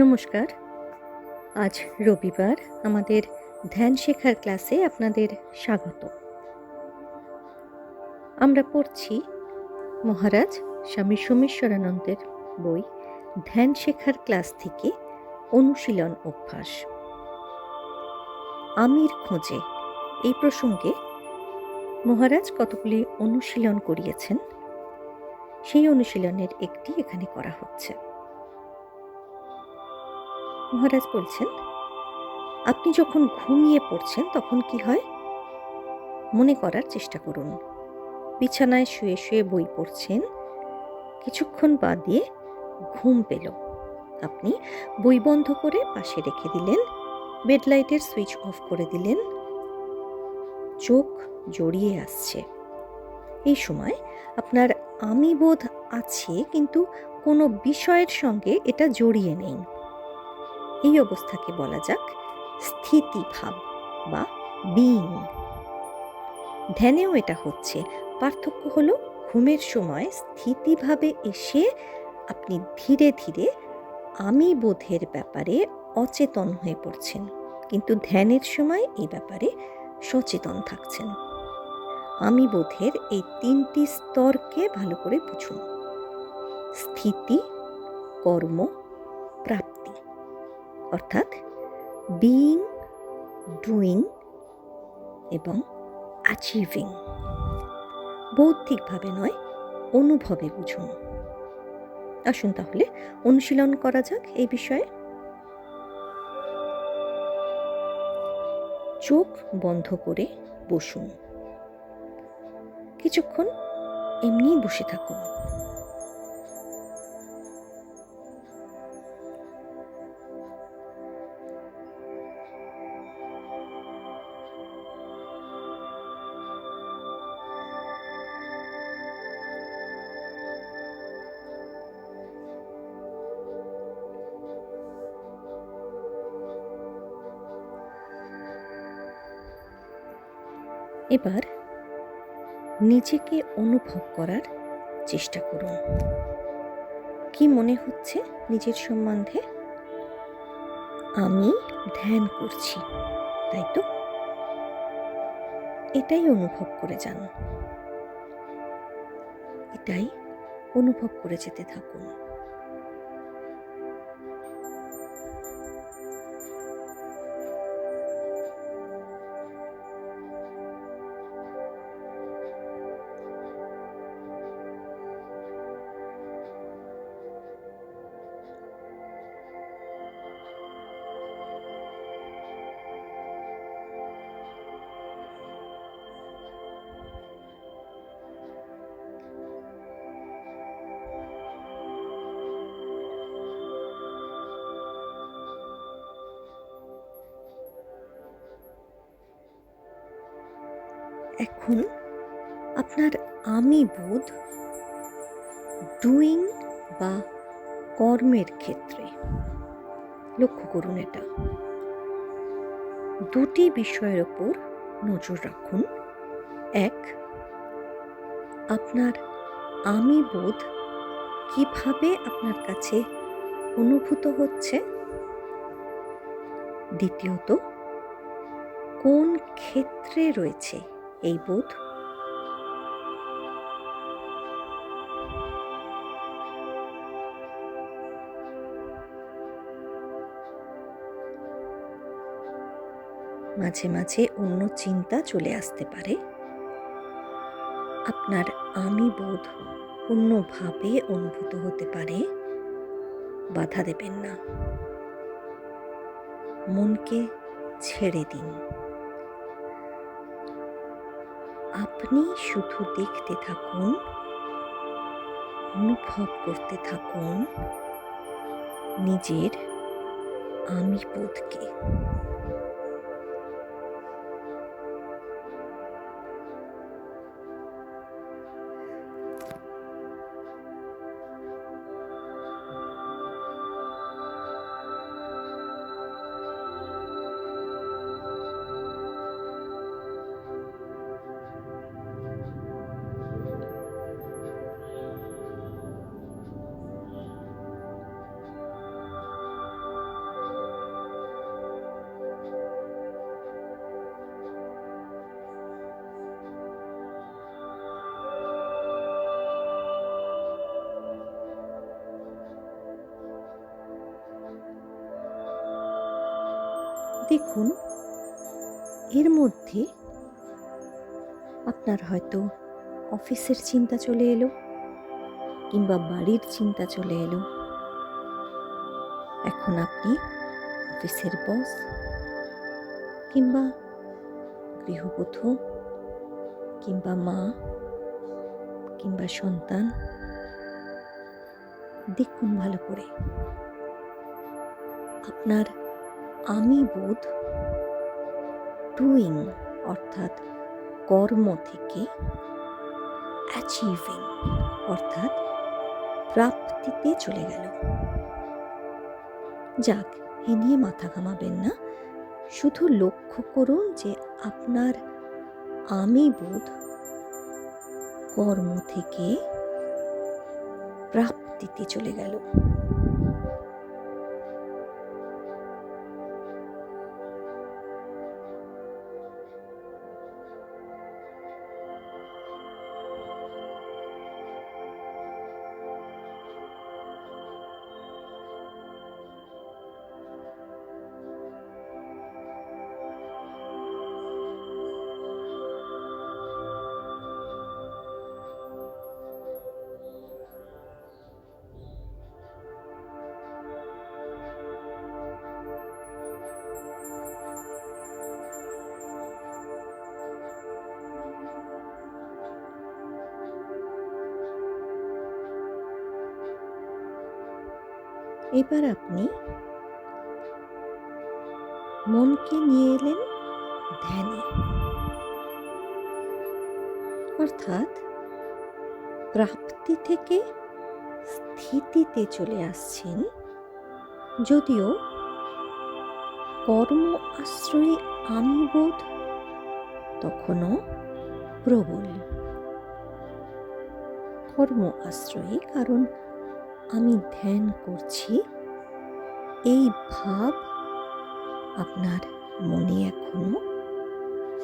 নমস্কার। আজ রবিবার আমাদের ধ্যান শেখার ক্লাসে আপনাদের স্বাগত। আমরা পড়ছি মহারাজ স্বামী সোমেশ্বরানন্দের বই ধ্যান শেখার ক্লাস থেকে অনুশীলন অভ্যাস। আমির খোঁজে এই প্রসঙ্গে মহারাজ কতগুলি অনুশীলন করিয়েছেন, সেই অনুশীলনের একটি এখানে করা হচ্ছে। মহারাজ বলছেন, আপনি যখন ঘুমিয়ে পড়ছেন তখন কি হয়? মনে করার চেষ্টা করুন। বিছানায় শুয়ে শুয়ে বই পড়ছেন, কিছুক্ষণ বাদ দিয়ে ঘুম পেল। আপনি বই বন্ধ করে পাশে রেখে দিলেন বেডলাইটের সুইচ অফ করে দিলেন। চোখ জড়িয়ে আসছে। এই সময় আপনার আমি বোধ আছে, কিন্তু কোনো বিষয়ের সঙ্গে এটা জড়িয়ে নেই। এই অবস্থাকে বলা যাক স্থিতিভাব বা বিং ধ্যানেও এটা হচ্ছে, পার্থক্য হলো ঘুমের সময় স্থিতিভাবে এসে আপনি ধীরে ধীরে আমি বোধের ব্যাপারে অচেতন হয়ে পড়ছেন, কিন্তু ধ্যানের সময় এই ব্যাপারে সচেতন থাকছেন। আমি বোধের এই তিনটি স্তরকে ভালো করে বুঝুন। স্থিতি, কর্ম অর্থাৎ বিইং ডুইং এবং অ্যাচিভিং বৌদ্ধিকভাবে নয়, অনুভবে বুঝুন। আসুন তাহলে অনুশীলন করা যাক এই বিষয়ে। চোখ বন্ধ করে বসুন। কিছুক্ষণ এমনিই বসে থাকুন। এবার নিজেকে অনুভব করার চেষ্টা করুন। কি মনে হচ্ছে নিজের সম্বন্ধে? আমি ধ্যান করছি, তাই তো? এটাই অনুভব করে যান। এটাই অনুভব করে যেতে থাকুন। এখন আপনার আমি বোধ ডুইং বা কর্মের ক্ষেত্রে। লক্ষ্য করুন এটা। দুটি বিষয়ের ওপর নজর রাখুন। এক, আপনার আমি বোধ কীভাবে আপনার কাছে অনুভূত হচ্ছে? দ্বিতীয়ত, কোন ক্ষেত্রে রয়েছে এই বোধ। মাঝে মাঝে অন্য চিন্তা চলে আসতে পারে। আপনার আমি বোধ অন্যভাবে অনুভূত হতে পারে। বাধা দেবেন না। মনকে ছেড়ে দিন। আপনি শুধু দেখতে থাকুন অনুভব করতে থাকুন নিজের আমি বোধকে দেখুন, এর মধ্যে আপনার হয়তো অফিসের চিন্তা চলে এলো কিংবা বাড়ির চিন্তা চলে এলো। এখন আপনি অফিসের বস কিংবা গৃহবধূ কিংবা মা কিংবা সন্তান। দেখুন ভালো করে। আপনার আমি বোধ ডুইং অর্থাৎ কর্ম থেকে অ্যাচিভিং অর্থাৎ প্রাপ্তিতে চলে গেল। যাক, এ নিয়ে মাথা ঘামাবেন না। শুধু লক্ষ্য করুন যে আপনার আমি বোধ কর্ম থেকে প্রাপ্তিতে চলে গেল। এবার আপনি মনকে নিয়ে এলেন ধ্যানে। অর্থাৎ প্রাপ্তি থেকে স্থিতিতে চলে আসছেন, যদিও কর্ম আশ্রয়ী আমি বোধ তখনও প্রবল। কর্ম আশ্রয়ী, কারণ আমি ধ্যান করছি, এই ভাব আপনার মনে এখনও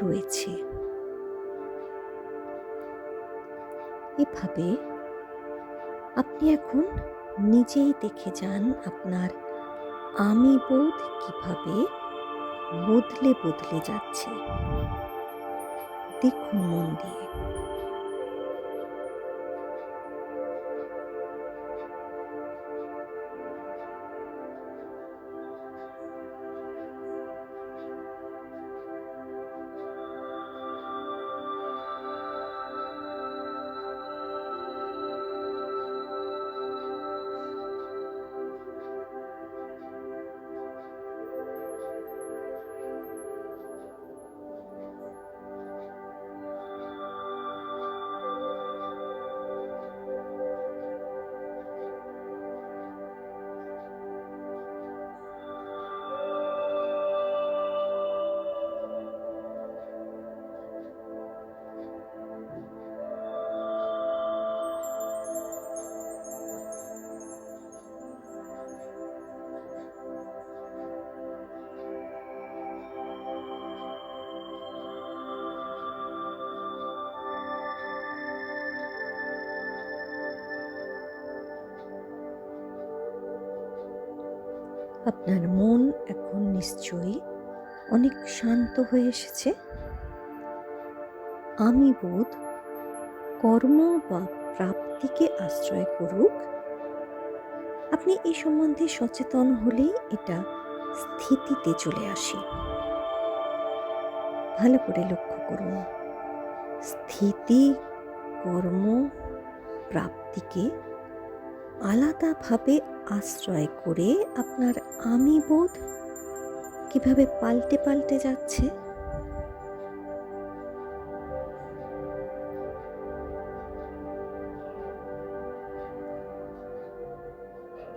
রয়েছে। এভাবে আপনি এখন নিজেই দেখে যান আপনার আমি বোধ কীভাবে বদলে বদলে যাচ্ছে। দেখুন মন দিয়ে। আপনার মন এখন নিশ্চয়ই অনেক শান্ত হয়ে এসেছে। আমি বোধ কর্ম বা প্রাপ্তিকে আশ্রয় করুক। আপনি এই সম্বন্ধে সচেতন হলেই এটা স্থিতিতে চলে আসে। ভালো করে লক্ষ্য করুন। স্থিতি, কর্ম, প্রাপ্তিকে আলাদাভাবে আশ্রয় করে আপনার আমি বোধ কীভাবে পাল্টে পাল্টে যাচ্ছে?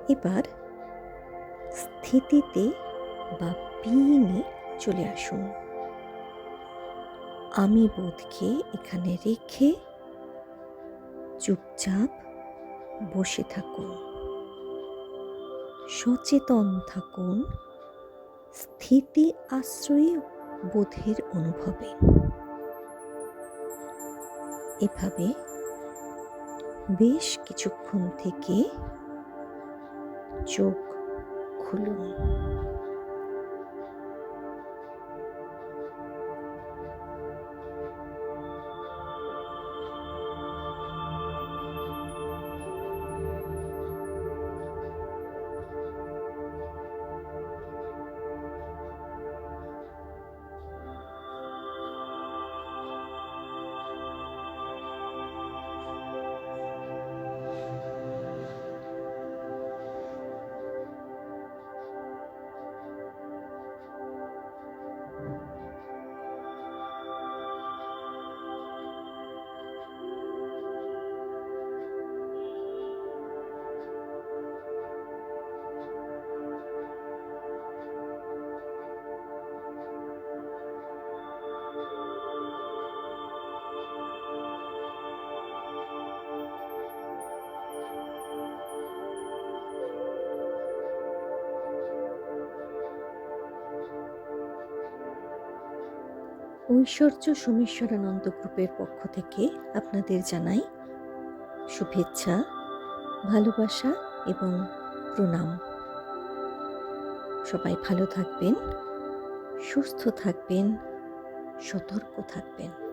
এবার স্থিতিতে বা পিনে চলে আসুন। আমি বোধকে এখানে রেখে চুপচাপ বসে থাকুন। সচেতন থাকুন। স্থিতি আশ্রয়ী বোধের অনুভবে। এভাবে বেশ কিছুক্ষণ থেকে চোখ খুলুন। ঐশ্বর্য সোমেশ্বরানন্দ গ্রুপের পক্ষ থেকে আপনাদের জানাই শুভেচ্ছা, ভালোবাসা এবং প্রণাম। সবাই ভালো থাকবেন, সুস্থ থাকবেন, সতর্ক থাকবেন।